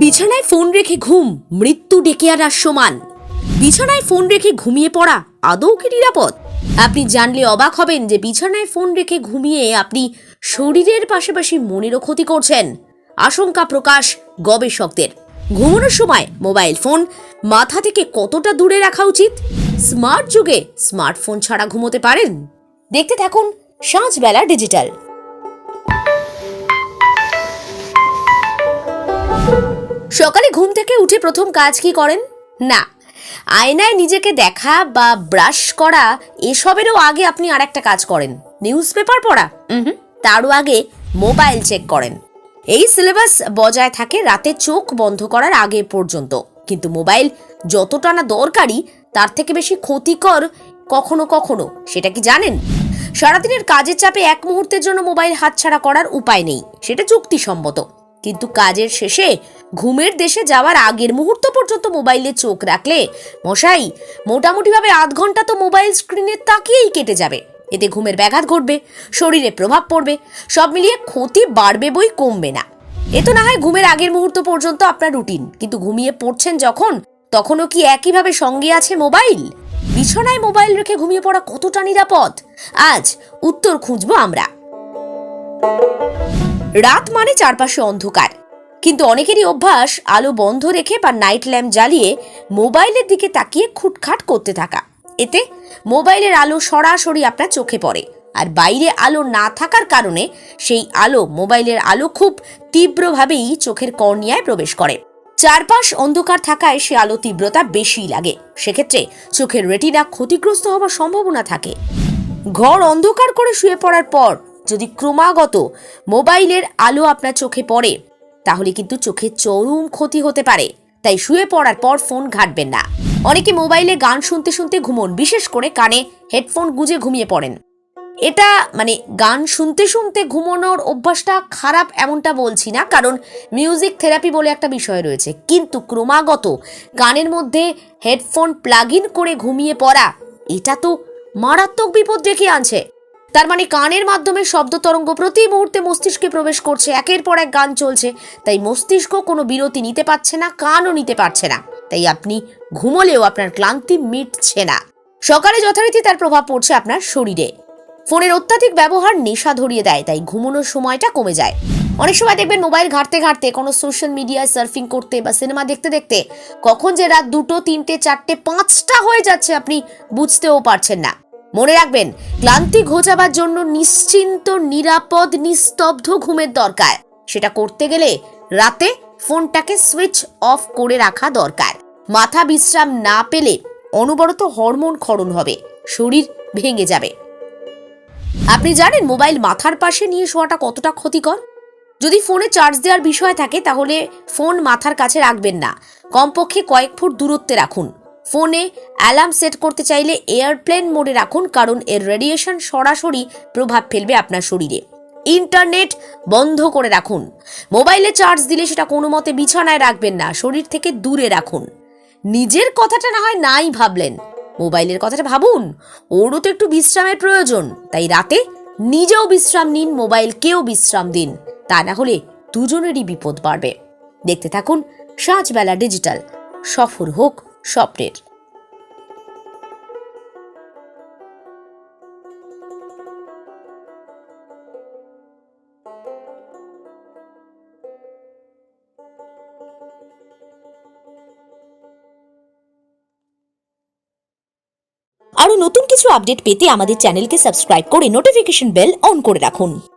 বিছানায় ফোন রেখে ঘুম, মৃত্যু ডেকে আনার সমান। বিছানায় ফোন রেখে ঘুমিয়ে পড়া, আদৌ কি নিরাপদ? আপনি জানলে অবাক হবেন যে বিছানায় ফোন রেখে ঘুমিয়ে আপনি শরীরের পাশাপাশি মনেরও ক্ষতি করছেন। আশঙ্কা প্রকাশ গবেষকদের। ঘুমানোর সময় মোবাইল ফোন মাথা থেকে কতটা দূরে রাখা উচিত? স্মার্ট যুগে স্মার্টফোন ছাড়া ঘুমোতে পারেন? দেখতে থাকুন সাঁঝবেলা ডিজিটাল। সকালে ঘুম থেকে উঠে প্রথম কাজ কি করেন? না, আয়নায় নিজেকে দেখা বা ব্রাশ করা, এসবেরও আগে আপনি আর একটা কাজ করেন। নিউজ পেপার পড়া হুম, তারও আগে মোবাইল চেক করেন। এই সিলেবাস বজায় থাকে রাতে চোখ বন্ধ করার আগে পর্যন্ত। কিন্তু মোবাইল যতটা না দরকারি, তার থেকে বেশি ক্ষতিকর কখনো কখনো, সেটা কি জানেন? সারাদিনের কাজের চাপে এক মুহূর্তের জন্য মোবাইল হাতছাড়া করার উপায় নেই, সেটা যুক্তিসম্মত। কিন্তু কাজের শেষে ঘুমের দেশে যাওয়ার আগের মুহূর্ত পর্যন্ত মোবাইলে চোখ রাখলে, মশাই, মোটামুটিভাবে আধ ঘণ্টা তো মোবাইল স্ক্রিনে তাকিয়েই কেটে যাবে। এতে ঘুমের ব্যাঘাত ঘটবে, শরীরে প্রভাব পড়বে, সব মিলিয়ে ক্ষতি বাড়বে বই কমবে না। এ তো না হয় ঘুমের আগের মুহূর্ত পর্যন্ত আপনার রুটিন, কিন্তু ঘুমিয়ে পড়ছেন যখন, তখনও কি একইভাবে সঙ্গে আছে মোবাইল? বিছানায় মোবাইল রেখে ঘুমিয়ে পড়া কতটা নিরাপদ? আজ উত্তর খুঁজবো আমরা। রাত মানে চারপাশে অন্ধকার। কিন্তু অনেকেরই অভ্যাস, আলো বন্ধ রেখে বা নাইট ল্যাম্প জ্বালিয়ে মোবাইলের দিকে তাকিয়ে খুটখাট করতে থাকা। এতে মোবাইলের আলো সরাসরি আপনার চোখে পড়ে। আর বাইরে আলো না থাকার কারণে সেই আলো মোবাইলের আলো খুব তীব্রভাবেই চোখের কর্নিয়ায় প্রবেশ করে। চারপাশ অন্ধকার থাকায় সে আলো তীব্রতা বেশি লাগে। সেক্ষেত্রে চোখের রেটিনা ক্ষতিগ্রস্ত হওয়ার সম্ভাবনা থাকে। ঘর অন্ধকার করে শুয়ে পড়ার পর যদি ক্রমাগত মোবাইলের আলো আপনার চোখে পড়ে তাহলে কিন্তু চোখের চরম ক্ষতি হতে পারে। তাই শুয়ে পড়ার পর ফোন ঘাটবেন না। অনেকে মোবাইলে গান শুনতে শুনতে ঘুমোন, বিশেষ করে কানে হেডফোন গুজে ঘুমিয়ে পড়েন। এটা মানে গান শুনতে শুনতে ঘুমানোর অভ্যাসটা খারাপ এমনটা বলছি না, কারণ মিউজিক থেরাপি বলে একটা বিষয় রয়েছে। কিন্তু ক্রমাগত গানের মধ্যে হেডফোন প্লাগ ইন করে ঘুমিয়ে পড়া, এটা তো মারাত্মক বিপদ ডেকে আনছে। তার মানে কানের মাধ্যমে শব্দ তরঙ্গ প্রতি মুহূর্তে মস্তিষ্কে প্রবেশ করছে, একের পর এক গান চলছে। তাই মস্তিষ্ক কোনো বিরতি নিতে পারছে না, কানও নিতে পারছে না। তাই আপনি ঘুমোলেও আপনার ক্লান্তি মিটছে না। সকালে যথারীতি তার প্রভাব পড়ছে আপনার শরীরে। ফোনের অত্যাধিক ব্যবহার নেশা ধরিয়ে দেয়, তাই ঘুমানোর সময়টা কমে যায়। অনেক সময় দেখবেন মোবাইল ঘাঁটতে ঘাঁটতে, কোনো সোশ্যাল মিডিয়ায় সার্ফিং করতে বা সিনেমা দেখতে দেখতে, কখন যে রাত দুটো, তিনটে, চারটে, পাঁচটা হয়ে যাচ্ছে, আপনি বুঝতেও পারছেন না। মনে রাখবেন, ক্লান্তি ঘোচাবার জন্য নিশ্চিন্ত, নিরাপদ, নিস্তব্ধ ঘুমের দরকার। সেটা করতে গেলে রাতে ফোনটাকে সুইচ অফ করে রাখা দরকার। মাথা বিশ্রাম না পেলে অনবরত হরমোন ক্ষরণ হবে, শরীর ভেঙে যাবে। আপনি জানেন মোবাইল মাথার পাশে নিয়ে শোয়াটা কতটা ক্ষতিকর? যদি ফোনে চার্জ দেওয়ার বিষয় থাকে, তাহলে ফোন মাথার কাছে রাখবেন না। কমপক্ষে কয়েক ফুট দূরত্বে রাখুন। ফোনে অ্যালার্ম সেট করতে চাইলে এয়ারপ্লেন মোডে রাখুন, কারণ এর রেডিয়েশন সরাসরি প্রভাব ফেলবে আপনার শরীরে। ইন্টারনেট বন্ধ করে রাখুন। মোবাইলে চার্জ দিলে সেটা কোনো মতে বিছানায় রাখবেন না, শরীর থেকে দূরে রাখুন। নিজের কথাটা না হয় নাই ভাবলেন। মোবাইলের কথাটা ভাবুন। ওরও তো একটু বিশ্রামের প্রয়োজন, তাই রাতে নিজেও বিশ্রাম নিন, মোবাইলকেও বিশ্রাম দিন। তা না হলে দুজনেরই বিপদ বাড়বে। দেখতে থাকুন সাঁঝবেলা ডিজিটাল। সফর হোক স্বপ্নের। আরও নতুন কিছু আপডেট পেতে আমাদের চ্যানেলকে সাবস্ক্রাইব করে নোটিফিকেশন বেল অন করে রাখুন।